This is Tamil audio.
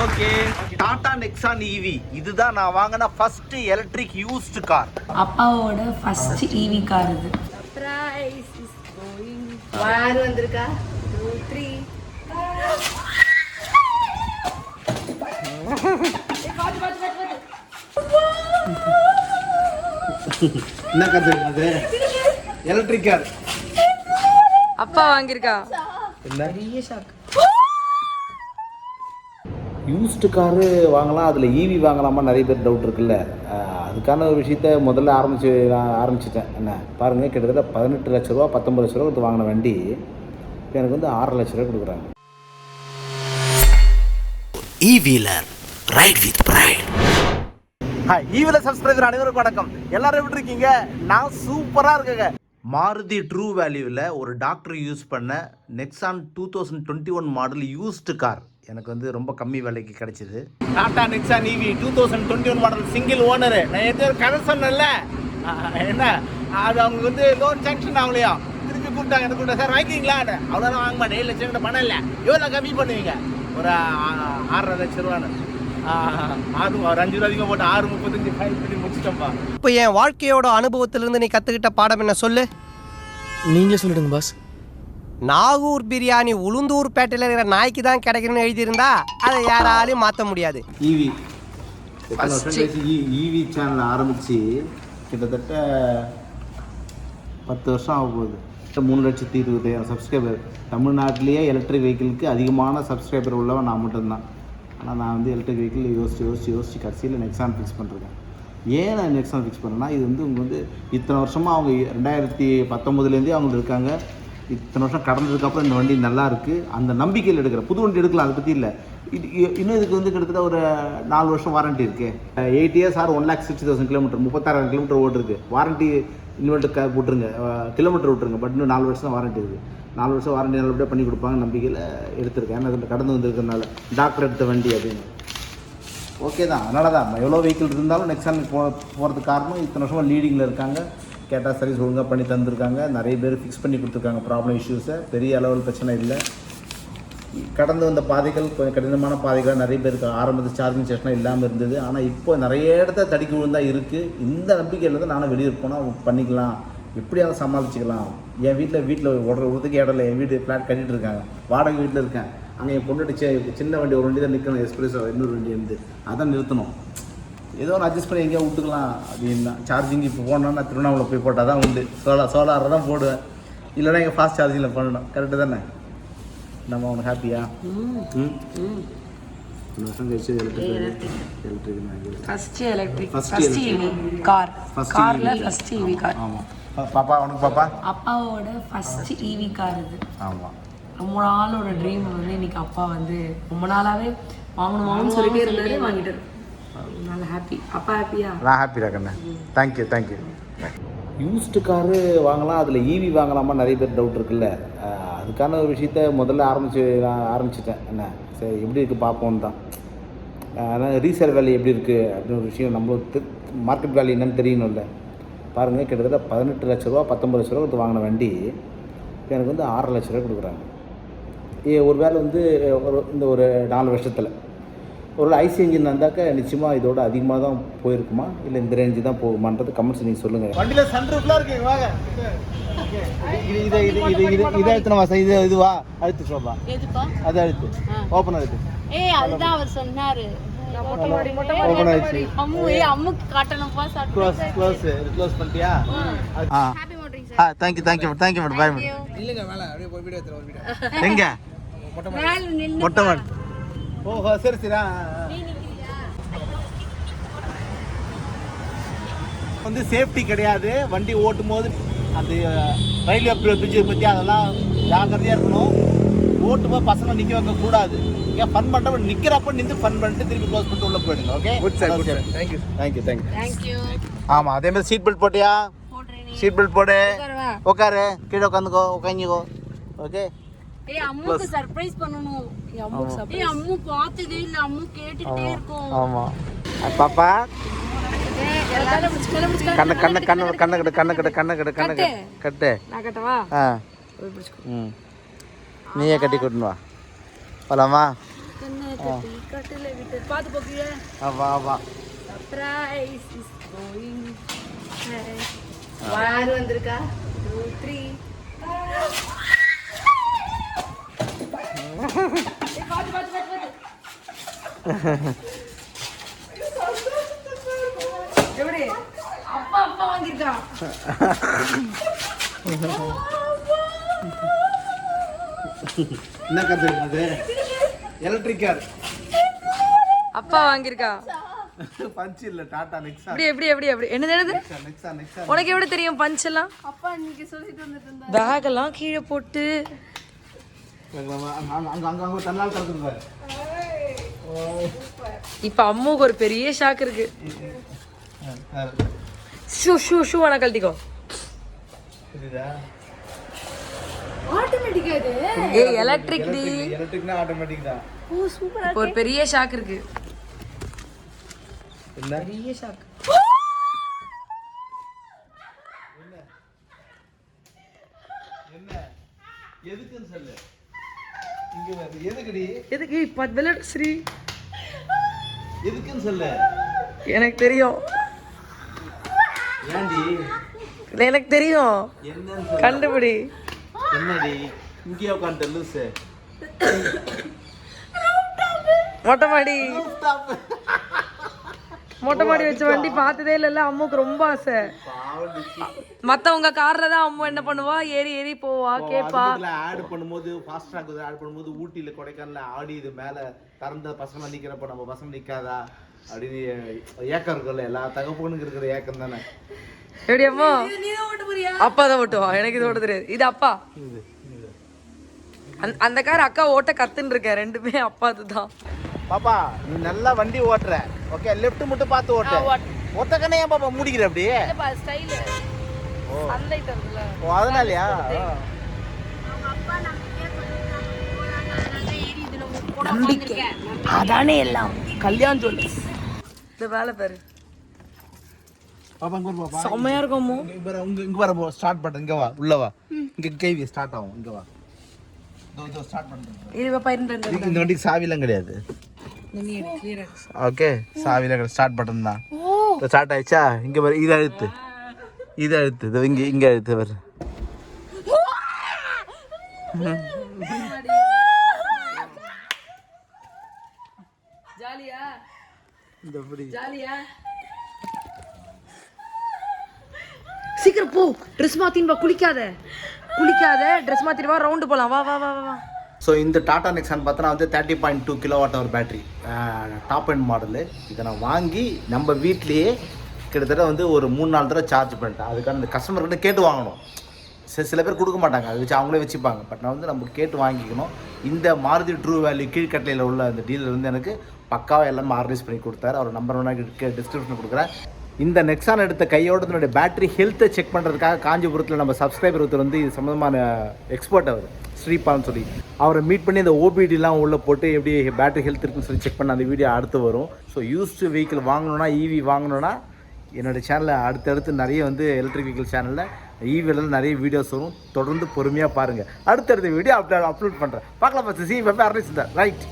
ஓகே. டாடா நெக்ஸான் ஈவி இதுதான் நான் வாங்கின ஃபர்ஸ்ட் எலக்ட்ரிக் யூஸ்டு கார் அப்பாவோட ஃபர்ஸ்ட் ஈவி கார் இது. Price is going. யார் வந்திருக்கா? டூ த்ரீ என்ன கதை அது? எலக்ட்ரிக் கார் அப்பா வாங்கியிருக்கா? பெரிய ஷாக் யூஸ்டு காரு வாங்கலாம் அதில் ஈவி வாங்கலாமா நிறைய பேர் டவுட் இருக்குல்ல. அதுக்கான ஒரு விஷயத்த முதல்ல ஆரம்பிச்சு ஆரம்பிச்சிட்டேன். என்ன? பாருங்கள் கிட்டத்தட்ட பதினெட்டு லட்ச ரூபா பத்தொம்பது லட்ச ரூபா கொடுத்து வாங்கின வண்டி இப்போ எனக்கு வந்து ஆறரை லட்ச ரூபா கொடுக்குறாங்க. E-Wheeler. Ride with pride. Hi ஈவில subscriber அனைவருக்கும் வணக்கம். எல்லாரும் எப்படி இருக்கீங்க? நான் சூப்பராக இருக்கேங்க. மாருதி ட்ரூ வேல்யூவில் ஒரு டாக்டர் யூஸ் பண்ண Nexon two thousand twenty one model used car எனக்கு வந்து ரொம்ப கம்மி விலைக்கு கிடைச்சிது. Tata Nexon EV two thousand twenty one model single owner நான் எது ஒரு கதை சொன்னேன்ல. என்ன? அது அவங்க வந்து லோன் சாங்ஷன் ஆகலையா? திருப்பி கூப்பிட்டாங்க. எனக்கு கூப்பிட்டா சார் வாங்கிக்கிங்களா அவ்வளோதான் வாங்க மாட்டேன் ஏழு லட்சம் பணம் இல்லை. எவ்வளோ கம்மி பண்ணுவீங்க? ஒரு ஆறரை லட்ச ரூபான்னு. ஆறு ஒரு அஞ்சு ரூபா அதிகமாக போட்டு ஆறு முப்பத்தஞ்சு ஃபைன் பண்ணி முடிச்சிட்டோம்ப்பா இப்போ என் வாழ்க்கையோட அனுபவத்திலிருந்து நீ கற்றுக்கிட்ட பாடம் என்ன சொல்லு? நீங்களே சொல்லிடுங்க பாஸ் நாகூர் பிரியாணி உளுந்தூர் பேட்டையில் இருக்கிற நாய்க்கு தான் கிடைக்கணும்னு எழுதியிருந்தா அதை யாராலையும் மாற்ற முடியாது. ஈவி. ஈவி சேனல் ஆரம்பித்து கிட்டத்தட்ட பத்து வருஷம் ஆக போகுது. கிட்ட மூணு லட்சத்தி இருபதாயிரம் சப்ஸ்கிரைபர் தமிழ்நாட்டிலேயே எலக்ட்ரிக் வெஹிக்கிளுக்கு அதிகமான சப்ஸ்கிரைபர் உள்ளவன் நான் மட்டும்தான். ஆனால் நான் வந்து எலக்ட்ரிக் வெஹிக்கிள் யோசிச்சு யோசிச்சு யோசிச்சு கடைசியில் நெக்ஸான் ஃபிக்ஸ் பண்ணுறேன் ஏன் நான் நெக்ஸான் ஃபிக்ஸ் பண்ணேன்னா இது வந்து இவங்க வந்து இத்தனை வருஷமாக அவங்க ரெண்டாயிரத்தி பத்தொம்போதுலேருந்தே அவங்க இருக்காங்க. இத்தனை வருஷம் கடந்ததுக்கப்புறம் இந்த வண்டி நல்லா இருக்குது அந்த நம்பிக்கையில் எடுக்கிற புது வண்டி எடுக்கலாம் அதை பற்றி இல்லை. இது இ- இன்னும் இதுக்கு வந்து கிட்டத்தட்ட ஒரு நாலு வருஷம் வாரண்டி இருக்குது eight years or one lakh sixty thousand kilometre முப்பத்தாறாயிரம் kilometre ஓட்டிருக்கு. வாரண்டி இன்வெர்ட்டர் க விட்டுருங்க கிலோமீட்டர் விட்டுருங்க பட் இன்னும் நாலு வருஷம் தான் வாரண்டி இருக்குது நாலு வருஷம் வாரண்டி நல்லபடியாக பண்ணி கொடுப்பாங்க நம்பிக்கையில் எடுத்திருக்கேன். ஏன்னா இதுல கடந்து வந்திருக்கிறதுனால டாக்டர் எடுத்த வண்டி அப்படின்னு ஓகே தான் அதனால தான் எவ்வளோ வெஹிக்கிள் இருந்தாலும் நெக்ஸான் போ போகிறதுக்கு காரணம் இத்தனை வருஷமாக லீடிங்கில் இருக்காங்க. கேட்டால் சர்வீஸ் ஒழுங்காக பண்ணி தந்திருக்காங்க. நிறைய பேர் ஃபிக்ஸ் பண்ணி கொடுத்துருக்காங்க ப்ராப்ளம் இஷ்யூஸை பெரிய அளவில் பிரச்சனை இல்லை. கடந்து வந்த பாதைகள் கொஞ்சம் கடினமான பாதைகள் நிறைய பேருக்கு ஆரம்பத்தில் சார்ஜிங் ஸ்டேஷனாக இல்லாமல் இருந்தது. ஆனால் இப்போ நிறைய இடத்த தடுக்கி விழுந்தா இருக்குது இந்த நம்பிக்கையில் தான் நானும் வெளியே போனால் பண்ணிக்கலாம். எப்படியாவது சமாளிச்சுக்கலாம். என் வீட்டில் வீட்டில் ஒரு ஒருத்துக்கு இடம் இல்லை. என் வீட்டு ஃப்ளாட் கட்டிட்டு இருக்காங்க. வாடகை வீட்டில் இருக்கேன். அங்கே என் பொண்ணுட்டு சின்ன வண்டி ஒரு வண்டி தான் நிற்கணும் எக்ஸ்பிரஸ் இன்னொரு வண்டி இருந்து அதான் நிறுத்தணும். ஏதோ ஒன்று அட்ஜஸ்ட் பண்ணி எங்கேயோ விட்டுக்கலாம் அப்படின்னா. சார்ஜிங் இப்போ போனோன்னா திருவண்ணாமலை போய் போட்டால் தான் உண்டு. சோலார் சோலாரில் தான் போடுவேன். இல்லைன்னா இங்கே ஃபாஸ்ட் சார்ஜிங்கில் பண்ணணும். கரெக்டு தானே? நம்ம உனக்கு ஹாப்பியா வருஷம் கழிச்சு எலக்ட்ரிக் எலக்ட்ரிக் கார் கார்ல. ஃபர்ஸ்ட் ஈவி கார் ஆமாம் பாப்பா உனக்கு பாப்பா? அப்பாவோட ஃபர்ஸ்ட் ஈவி கார் இது. ஆமாம் ரொம்ப நாளோட ட்ரீம் வந்து இன்னைக்கு அப்பா வந்து ரொம்ப நாளாவே வாங்கணும் வாங்கணும்னு சொல்லிட்டே இருந்தாரு. வாங்கிட்டாரு. நல்ல ஹாப்பி அப்பா ஹாப்பியா நான் ஹாப்பிடா கண்ணே தேங்க்யூ தேங்க்யூ யூஸ்டு காரு வாங்கலாம் அதில் ஈவி வாங்கலாமா நிறைய பேர் டவுட் இருக்குல்ல. அதுக்கான ஒரு விஷயத்த முதல்ல ஆரம்பிச்சு நான் ஆரம்பிச்சிட்டேன் என்ன சரி எப்படி இருக்குது பார்ப்போம் தான். ஆனால் ரீசேல் வேல்யூ எப்படி இருக்குது அப்படின்னு ஒரு விஷயம் நம்ம மார்க்கெட் வேல்யூ என்னன்னு தெரியணும்ல. பாருங்கள் கிட்டத்தட்ட பதினெட்டு லட்ச ரூபா பத்தொம்பது லட்ச ரூபா கொடுத்து வாங்கின வண்டி இப்போ எனக்கு வந்து ஆறரை லட்ச ரூபா கொடுக்குறாங்க. ஏ ஒரு வேளை வந்து ஒரு இந்த ஒரு நாலு வருஷத்தில். ஒரு ஐசி இன்ஜின் வந்தாக்க நிச்சயமாக இதோட அதிகமாக தான் போயிருக்குமா? இல்லை இந்த ரேஞ்சு தான் போகுமான்றது கமெண்ட்ஸ் நீங்கள் சொல்லுங்கள் வண்டியில் சன்ரூஃப்லாம் இருக்கு வாங்க. இது இது இது இது இது இது அழுத்தின வாசம் இது இதுவா அழுத்து சோபா எதுப்பா? அது அழுத்து. ஓப்பன் அழுத்து ஏய் அதுதான் அவர் சொன்னாரு. Thank you thank you thank you bye madam இல்லைங்க வேலை அப்படியே போய் வீடியோ எடுத்துரு ஒரு வீடியோ எங்கே? மேல நின்னு மொட்டை மாடி. ஓஹோ சரி சரி. வந்து சேஃப்டி கிடையாது. வண்டி ஓட்டும் போது அந்த ரயில்வே பிரிட்ஜை பற்றி அதெல்லாம் ஜாக்கிரதையாக இருக்கணும். ஓட்டும் போது பசங்க நிற்க வைக்க கூடாது. ஏன் ஃபன் பண்ணுறப்ப நிற்கிறப்ப நின்று ஃபன் பண்ணிட்டு திருப்பி க்ளோஸ் பண்ணிட்டு உள்ளே போயிடுங்க okay good sir good sir thank you thank you thank you thank you ஆமாம் அதே மாதிரி சீட் பெல்ட் போட்டியா? சீட் பெல்ட் போடு. உட்காரு கீழே உட்காந்துக்கோ உட்காந்துக்கோ. ஓகே ஏய் அம்முக்கு சர்ப்ரைஸ் பண்ணனும் ஏய் அம்மு சர்ப்ரைஸ் ஏய் அம்மு பார்த்ததே இல்ல அம்மு கேட்டுட்டே இருக்கும். ஆமா. பாப்பா. கண்ணு கண்ணு கண்ணு கண்ணு கட்டு கண்ணு கட்டு. கண்ணு ஆ. நீயே கட்டி கொண்டு வா. போலாமா? வா வா சர்ப்ரைஸ் வந்திருக்கா 2 3 என்ன கருத்து அது எலக்ட்ரிக் கார் அப்பா வாங்கியிருக்கா? பஞ்ச் இல்ல டாடா நெக்ஸா. எப்படி எப்படி எப்படி எப்படி என்னது என்னது? நெக்ஸா நெக்ஸா உனக்கு எப்படி தெரியும் பஞ்ச் எல்லாம்? அப்பா இன்னைக்கு சொல்லிட்டு வந்துட்டு இருந்தா பேக் எல்லாம் கீழே போட்டு அங்க அங்க அங்க அங்க தன்னால் கருத்துக்கு பாரு இப்ப அம்முக்கு ஒரு பெரிய ஷாக் இருக்கு. ஷூ ஷூ ஷூ ஆனா கழட்டிக்கோ. எலக்ட்ரிக் டி. எலக்ட்ரிக்னா ஆட்டோமேட்டிக் தான். ஓ சூப்பரா இப்ப ஒரு பெரிய ஷாக் இருக்கு. என்ன? பெரிய ஷாக் என்ன? எதுக்குன்னு சொல்லு. எதுக்கு? இப்ப விளையாடு ஸ்ரீ. எதுக்குன்னு சொல்லு. எனக்கு தெரியும். எனக்கு தெரியும். கண்டுபிடி. என்னடி? இங்கேயே உட்காந்து லூசு. மொட்டை மாடி. மொட்டை மாடி வச்ச வண்டி பார்த்ததே இல்லைல்ல அம்முக்கு ரொம்ப ஆசை. மத்தவங்க கார்ல தான் அம்மா என்ன பண்ணுவா? ஏறி ஏறி போவா கேப்பா. ஆட் பண்ணும்போது ஃபாஸ்ட் ட்ராக் ஆட் பண்ணும்போது ஊட்டியில கொடைக்கானல ஆடி இது மேல திறந்த பசங்க நிக்கிறப்ப நம்ம பசங்க நிக்காதா? அப்படின்னு ஏக்கம் இருக்குல்ல எல்லா தகப்பனுக்கு இருக்கிற ஏக்கம் தானே? எப்படி அம்மா? அப்பா தான் ஓட்டுவான் எனக்கு இது ஓட்ட தெரியாது. இது அப்பா. அந்த- அந்த கார் அக்கா ஓட்ட கத்துன்னு இருக்கேன் ரெண்டுமே அப்பா தான். பாப்பா நீ நல்லா வண்டி ஓட்டுற. ஓகே லெஃப்ட் மட்டும் பார்த்து ஓட்டு. ஒத்த கண்ணே ஏன் பாப்பா மூடிக்கிற அப்படியே ஸ்டைல் சன்லைட் வருதுல ஓ. அதனாலயா? நம்பிக்கை. அதானே எல்லாம். கல்யாண் ஜுவல்லர்ஸ் இந்த வேலை பாரு. பாப்பா இங்க பாப்பா. செம்மையா இருக்கும்? அம்மு. இங்க வர உங்க இங்க வர ஸ்டார்ட் பண்ற இங்க வா உள்ள வா. இங்க கேவி ஸ்டார்ட் ஆகும். இங்க வா. ஸ்டார்ட் பண்றேன் இரு பாப்பா இருந்து. இந்த வண்டிக்கு சாவிலாம் கிடையாது. clear ஆ இருக்கு. ஓகே சாவியில் ஸ்டார்ட் பட்டன் தான். ஸ்டார்ட் ஆயிடுச்சா இங்க பாரு இது அழுத்து. இது அழுத்து. இது இங்க இங்க அழுத்து பாரு. ஜாலியா? இந்த ஜாலியா? சீக்கிரம் போ. ட்ரெஸ் மாத்தின்னு வா குளிக்காத. குளிக்காத ட்ரெஸ் மாத்திட்டு வா ரவுண்டு போலாம். வா வா வா, வா. ஸோ இந்த டாடா நெக்ஸான் பார்த்தோன்னா வந்து thirty point two kilowatt hour battery top and model இதை நான் வாங்கி நம்ம வீட்லேயே கிட்டத்தட்ட வந்து ஒரு மூணு நாலு தடவை சார்ஜ் பண்ணிட்டேன். அதுக்கான இந்த கஸ்டமர்கிட்ட கேட்டு வாங்கணும். சில சில பேர் கொடுக்க மாட்டாங்க. அதை வச்சு அவங்களே வச்சுப்பாங்க. பட் நான் வந்து நம்ம கேட்டு வாங்கிக்கணும். இந்த மாருதி ட்ரூ வேல்யூ கீழ்கட்டையில் உள்ள அந்த டீலர் வந்து எனக்கு பக்காவாக எல்லாமே ஆர்கனைஸ் பண்ணி கொடுத்தாரு. அவர் நம்பர் ஒன்றா டிஸ்கிரிப்ஷன் கொடுக்குறேன் இந்த நெக்ஸான் எடுத்த கையோட பேட்டரி ஹெல்த்தை செக் பண்ணுறதுக்காக காஞ்சிபுரத்தில் நம்ம சப்ஸ்கிரைபர் ஒருத்தர் வந்து இது சம்மந்தமான எக்ஸ்பர்ட் அவர் ஸ்ரீபால்னு சொல்லி. அவரை மீட் பண்ணி இந்த ஓபிடிலாம் உள்ளே போட்டு எப்படி பேட்டரி ஹெல்த் இருக்குன்னு சொல்லி செக் பண்ண அந்த வீடியோ அடுத்து வரும். ஸோ யூஸ்டு வெஹிக்கிள் வாங்கணுன்னா ஈவி வாங்கணுன்னா என்னோடய சேனலில் அடுத்தடுத்து நிறைய வந்து எலக்ட்ரிக் வெஹிக்கிள் சேனலில் ஈவியில் நிறைய வீடியோஸ் வரும். தொடர்ந்து பொறுமையாக பாருங்கள் அடுத்தடுத்த வீடியோ அப்லோட் அப்லோட் பண்ணுறேன் பார்க்கலாம் பார்த்து சி வெப்ப அரேஞ்ச் ரைட்